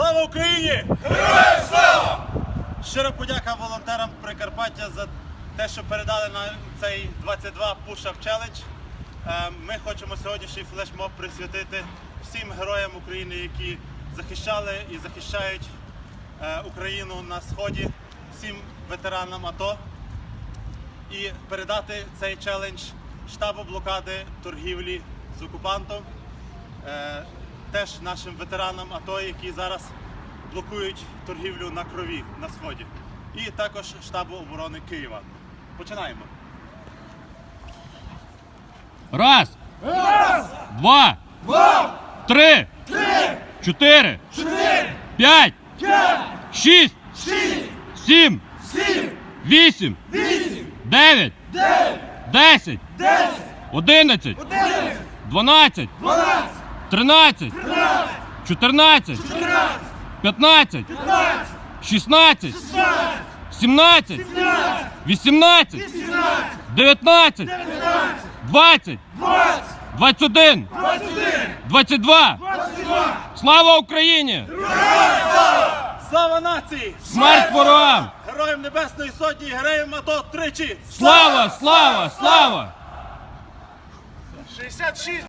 Слава Україні! Героям слава! Щира подяка волонтерам Прикарпаття за те, що передали нам цей 22 Push-Up Challenge. Е, Ми хочемо сьогоднішній флешмоб присвятити всім героям України, які захищали і захищають е, Україну на сході, всім ветеранам АТО і передати цей челендж штабу блокади торгівлі з окупантом, е, теж нашим ветеранам, АТО, які зараз блокують торгівлю на крові на сході, і також штабу оборони Києва. Починаємо. Раз. Раз. Два. Два. Три. Три. Чотири. Чотири. П'ять. П'ять. Шість. Шість. Сім. Сім. Вісім. Вісім. Дев'ять. Дев'ять. Десять. Десять. Одинадцять. Одинадцять. Дванадцять. Дванадцять. 13, 14, 15, 16, 17, 18, 19, 20, 21, 22. Слава Україні! Слава нації! Смерть ворогам! Героям Небесної Сотні, героям АТО тричі! Слава, слава, слава! 66!